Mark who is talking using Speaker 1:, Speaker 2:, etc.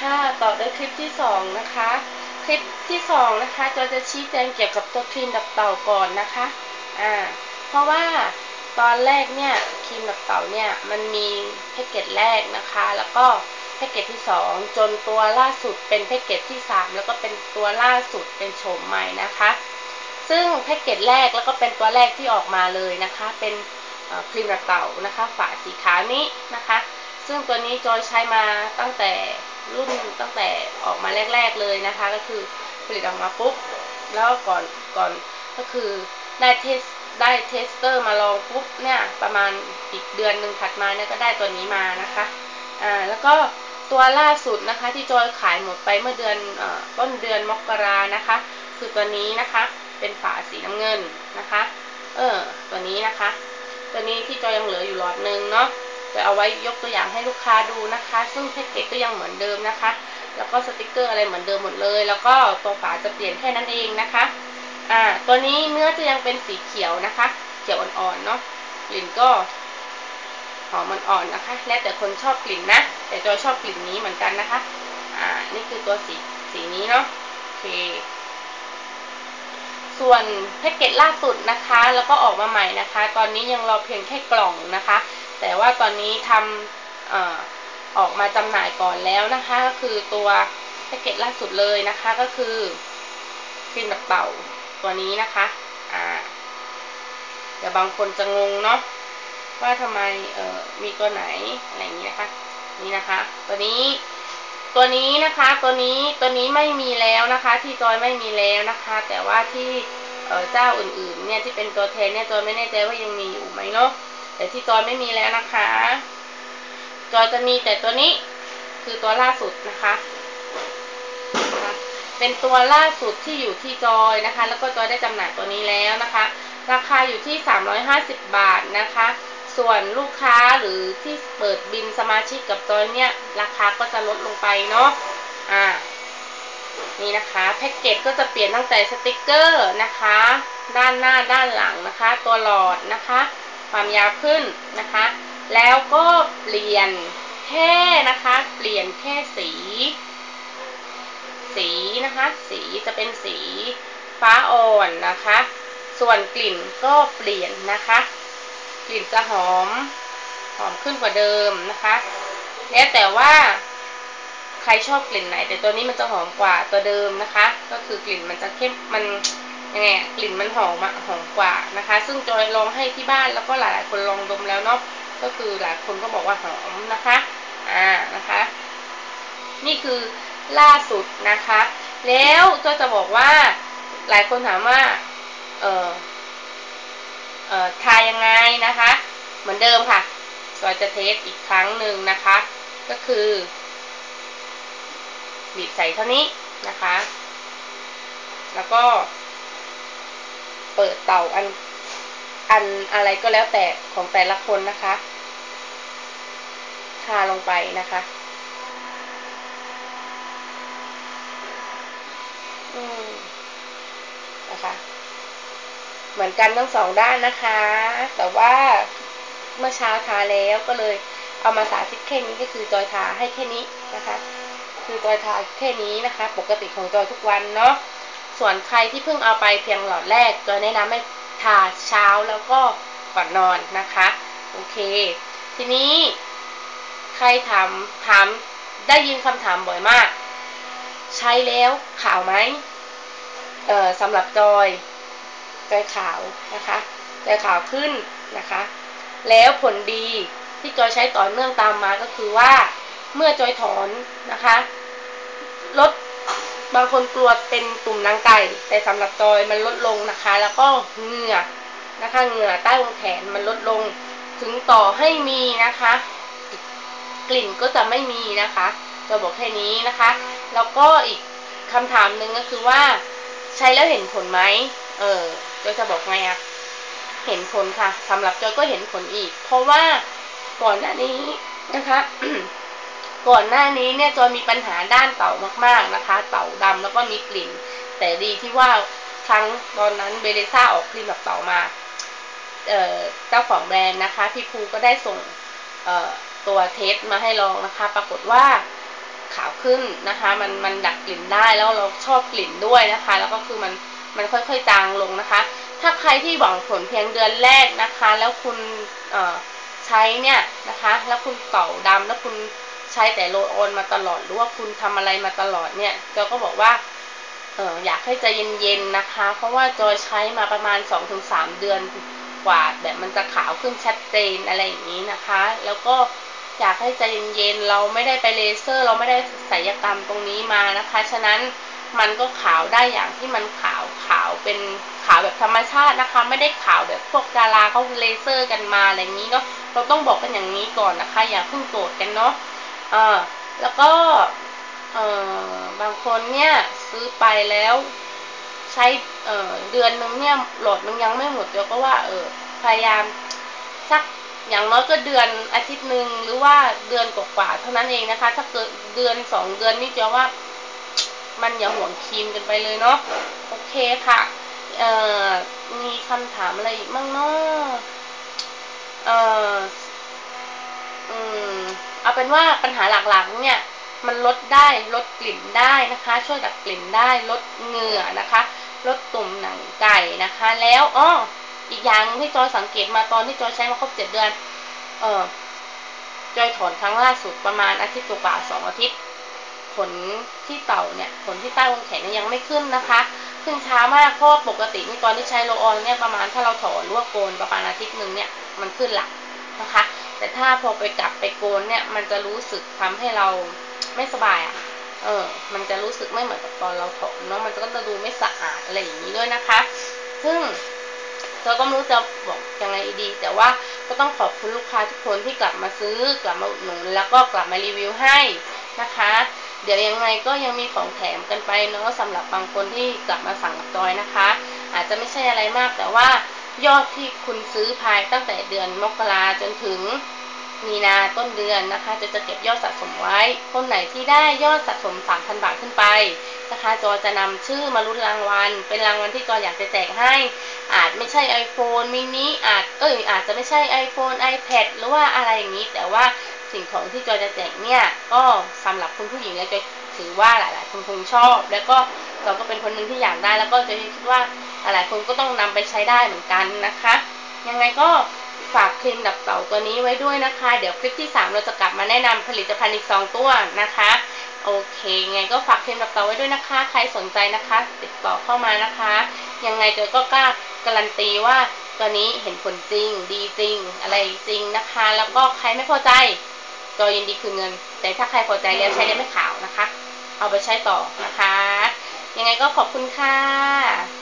Speaker 1: ค่ะ ต่อด้วยคลิปที่สองนะคะ คลิปที่สองนะคะจอยจะชี้แจงเกี่ยวกับตัวครีมดับเต่าก่อนนะคะ อ่า เพราะว่าตอนแรกเนี่ยครีมดับเต่าเนี่ยมันมีแพ็กเกจแรกนะคะ แล้วก็แพ็กเกจที่สองจนตัวล่าสุดเป็นแพ็กเกจที่สามแล้วก็เป็นตัวล่าสุดเป็นโฉมใหม่นะคะ ซึ่งแพ็กเกจแรกแล้วก็เป็นตัวแรกที่ออกมาเลยนะคะ เป็นครีมดับเต่านะคะ ฝาสีขาวนี้นะคะซึ่งตัวนี้จอยใช้มาตั้งแต่ รุ่นตั้งแต่ออกมาแรก ๆเลยนะคะ ก็คือผลิตออกมาปุ๊บ แล้วก่อนก่อนก็คือได้เทสได้เทสเตอร์มาลองปุ๊บเนี่ยประมาณอีกเดือนหนึ่งถัดมาเนี่ยก็ได้ตัวนี้มานะคะอ่าแล้วก็ตัวล่าสุดนะคะที่จอยขายหมดไปเมื่อเดือนอต้นเดือนมกรานะคะ คือตัวนี้นะคะเป็นฝาสีน้ำเงินนะคะ เออตัวนี้นะคะ ตัวนี้ที่จอยยังเหลืออยู่หลอดหนึ่งเนาะ จะเอาไว้ยกตัวอย่างให้ลูกค้าดูนะคะ ซึ่งแพ็กเกจก็ยังเหมือนเดิมนะคะ แล้วก็สติกเกอร์อะไรเหมือนเดิมหมดเลย แล้วก็ตัวฝาจะเปลี่ยนแค่นั้นเองนะคะอ่าตัวนี้เนื้อจะยังเป็นสีเขียวนะคะ เขียวอ่อนๆเนาะกลิ่นก็หอมอ่อนๆนะคะ แล้วแต่คนชอบกลิ่นนะ แต่จอยชอบกลิ่นนี้เหมือนกันนะคะ อ่า นี่คือตัวสีสีนี้เนาะโอเค ส่วนแพ็กเกจล่าสุดนะคะ แล้วก็ออกมาใหม่นะคะ ตอนนี้ยังรอเพียงแค่กล่องนะคะ แต่ว่าตอนนี้ทำอออกมาจำหน่ายก่อนแล้วนะคะ ก็คือตัวแพ็กเกจล่าสุดเลยนะคะก็คือครีมดับเต่าตัวนี้นะคะอ่าเดี๋ยวบางคนจะงงเนาะว่าทำไมเอ่อมีตัวไหนอะไรอย่างนี้นะคะ นี่นะคะ ตัวนี้ตัวนี้นะคะตัวนี้ตัวนี้ไม่มีแล้วนะคะ ที่จอยไม่มีแล้วนะคะ แต่ว่าที่เจ้าอื่นๆ เนี่ยที่เป็นตัวแทนเนี่ยจอยไม่แน่ใจว่ายังมีอยู่ไหมเนาะ แต่ที่จอยไม่มีแล้วนะคะ จอยจะมีแต่ตัวนี้คือตัวล่าสุดนะคะ เป็นตัวล่าสุดที่อยู่ที่จอยนะคะ แล้วก็จอยได้จำหน่ายตัวนี้แล้วนะคะ ราคาอยู่ที่ 350 บาทนะคะ ส่วนลูกค้าหรือที่เปิดบินสมาชิกกับจอยเนี่ยราคาก็จะลดลงไปเนาะ อ่า นี่นะคะแพ็กเกจก็จะเปลี่ยนตั้งแต่สติกเกอร์นะคะ ด้านหน้าด้านหลังนะคะ ตัวหลอดนะคะ ความยาวขึ้นนะคะ แล้วก็เปลี่ยนแค่นะคะ เปลี่ยนแค่สี สีนะคะ สีจะเป็นสีฟ้าอ่อนนะคะ ส่วนกลิ่นก็เปลี่ยนนะคะ กลิ่นจะหอม หอมขึ้นกว่าเดิมนะคะ แล้วแต่ว่าใครชอบกลิ่นไหน แต่ตัวนี้มันจะหอมกว่าตัวเดิมนะคะ ก็คือกลิ่นมันจะเข้มมัน ยังไงกลิ่นมันหอมอะหอมกว่านะคะ ซึ่งจอยลองให้ที่บ้านแล้วก็หลายๆคนลองดมแล้วเนาะก็คือหลายคนก็บอกว่าหอมนะคะอ่านะคะ นี่คือล่าสุดนะคะ แล้วจอยจะบอกว่าหลายคนถามว่าเออเอ่อทายยังไงนะคะ เหมือนเดิมค่ะจอยจะเทสอีกครั้งหนึ่งนะคะ ก็คือบีบใส่เท่านี้นะคะ แล้วก็ เปิดเต่าอันอันอะไรก็แล้วแต่ของแต่ละคนนะคะทาลงไปนะคะ อืมนะคะ เหมือนกันทั้งสองด้านนะคะ แต่ว่าเมื่อเช้าทาแล้วก็เลยเอามาสาธิตแค่นี้ก็คือจอยทาให้แค่นี้นะคะ คือจอยทาแค่นี้นะคะ ปกติของจอยทุกวันเนาะ ส่วนใครที่เพิ่งเอาไปเพียงหลอดแรกจอยแนะนำให้ทาเช้าแล้วก็ก่อนนอนนะคะ โอเค ทีนี้ใครถามถามได้ยินคำถามบ่อยมาก ใช้แล้วขาวไหมเออสำหรับจอยจอยขาวนะคะจอยขาวขึ้นนะคะ แล้วผลดีที่จอยใช้ต่อเนื่องตามมาก็คือว่า เมื่อจอยถอนนะคะ ลด บางคนกลัวเป็นตุ่มนางไก่ แต่สำหรับจอยมันลดลงนะคะ แล้วก็เหงื่อนะคะเหงื่อใต้วงแขนมันลดลง ถึงต่อให้มีนะคะ กลิ่นก็จะไม่มีนะคะจะบอกแค่นี้นะคะ แล้วก็อีกคำถามหนึ่งก็คือว่า ใช้แล้วเห็นผลไหมเออจอยจะบอกไงอะเห็นผลค่ะสำหรับจอยก็เห็นผลอีก เพราะว่าก่อนหน้านี้นะคะ ก่อนหน้านี้เนี่ยจอยมีปัญหาด้านเต่ามากๆนะคะ เต่าดำแล้วก็มีกลิ่น แต่ดีที่ว่าครั้งตอนนั้นเบเลซ่าออกครีมแบบเต่ามาเเจ้าของแบรนด์นะคะ พี่ภูก็ได้ส่งตัวเทสมาให้ลองนะคะ ปรากฏว่าขาวขึ้นนะคะ มันมันดับกลิ่นได้แล้วเราชอบกลิ่นด้วยนะคะ แล้วก็คือมันมันค่อยๆจางลงนะคะ ถ้าใครที่หวังผลเพียงเดือนแรกนะคะ แล้วคุณใช้เนี่ยนะคะ แล้วคุณเก่าดำแล้วคุณ ใช้แต่โลออนมาตลอดหรือว่าคุณทำอะไรมาตลอดเนี่ยเจ้าก็บอกว่าเอออยากให้ใจเย็นๆนะคะ เพราะว่าจอยใช้มาประมาณ 2-3 เดือนกว่าแบบมันจะขาวขึ้นชัดเจนอะไรอย่างนี้นะคะ แล้วก็อยากให้ใจเย็นๆเราไม่ได้ไปเลเซอร์ เราไม่ได้ศัลยกรรมตรงนี้มานะคะ ฉะนั้นมันก็ขาวได้อย่างที่มันขาวขาวเป็นขาวแบบธรรมชาตินะคะ ไม่ได้ขาวแบบพวกดาราเขาเลเซอร์กันมาอะไรอย่างนี้เนาะเราต้องบอกกันอย่างนี้ก่อนนะคะ อย่าเพิ่งโกรธกันเนาะ อ่าแล้วก็เอ่อบางคนเนี่ยซื้อไปแล้วใช้เออเดือนนึงเนี่ยโหลดนึงยังไม่หมดเดี๋ยวก็ว่า เออพยายามสักอย่างน้อยก็เดือนอาทิตย์หนึ่งหรือว่าเดือนกว่าๆเท่านั้นเองนะคะ ถ้าเกิดเดือนสองเดือนนี่จะว่ามันอย่าห่วงครีมกันไปเลยเนาะโอเคค่ะเอ่อมีคำถามอะไรอีกบ้างเนาะเอ่ออืม เอาเป็นว่าปัญหาหลักๆเนี่ยมันลดได้ลดกลิ่นได้นะคะ ช่วยดับกลิ่นได้ลดเหงื่อนะคะ ลดตุ่มหนังไก่นะคะ แล้วอ้ออีกอย่างที่จอยสังเกตมาตอนที่จอยใช้มาครบเจ็ดเดือน เออจอยถอนครั้งล่าสุดประมาณอาทิตย์กว่าสองอาทิตย์ขนที่เต่าเนี่ยขนที่ใต้วงแขนยยังไม่ขึ้นนะคะขึ้นช้ามากเพราะปกตินี่ตอนที่ใช้โลออนเนี่ยประมาณถ้าเราถอนลวกโกนประมาณอาทิตย์หนึ่งเนี่ยมันขึ้นหลักนะคะ แต่ถ้าพอไปกลับไปโกนเนี่ย มันจะรู้สึกทำให้เราไม่สบายอะ่ะ เออ มันจะรู้สึกไม่เหมือนกับตอนเราถอนเนาะ มันก็จะดูไม่สะอาดอะไรอย่างนี้ด้วยนะคะ ซึ่งเราก็ไม่รู้จะบอกยังไงดี แต่ว่าก็ต้องขอบคุณลูกค้าทุกคนที่กลับมาซื้อกลับมาอุดหนุนแล้วก็กลับมารีวิวให้นะคะ เดี๋ยวยังไงก็ยังมีของแถมกันไปเนาะสำหรับบางคนที่กลับมาสั่งกับจอยนะคะ อาจจะไม่ใช่อะไรมากแต่ว่า ยอดที่คุณซื้อภายตั้งแต่เดือนมกราจนถึงมีนาต้นเดือนนะคะจะจะเก็บยอดสะสมไว้ คนไหนที่ได้ยอดสะสม 3,000 บาทขึ้นไปนะคะจอจะนำชื่อมาลุ้นรางวัล เป็นรางวัลที่จออยากจะแจกให้ อาจไม่ใช่ iPhone mini อาจเอ้ยอาจจะไม่ใช่ iPhone iPad หรือว่าอะไรอย่างนี้ แต่ว่าสิ่งของที่จอจะแจกเนี่ย ก็สำหรับคุณผู้หญิงแล้วจะ ถือว่าหลาย ๆ คนคงชอบ แล้วก็จอก็เป็นคนหนึ่งที่อยากได้ แล้วก็จะคิดว่าหลายคนก็ต้องนำไปใช้ได้เหมือนกันนะคะ ยังไงก็ฝากครีมดับเต่าตัวนี้ไว้ด้วยนะคะ เดี๋ยวคลิปที่ 3 เราจะกลับมาแนะนำผลิตภัณฑ์อีก 2 ตัวนะคะ โอเค ไงก็ฝากครีมดับเต่าไว้ด้วยนะคะ ใครสนใจนะคะ ติดต่อเข้ามานะคะ ยังไงเจอก็กล้าการันตีว่าตัวนี้เห็นผลจริง ดีจริง อะไรจริงนะคะ แล้วก็ใครไม่พอใจจอยินดีคืนเงิน แต่ถ้าใครพอใจแล้วใช้ได้ไม่ขาวนะคะ เอาไปใช้ต่อนะคะ ยังไงก็ขอบคุณค่ะ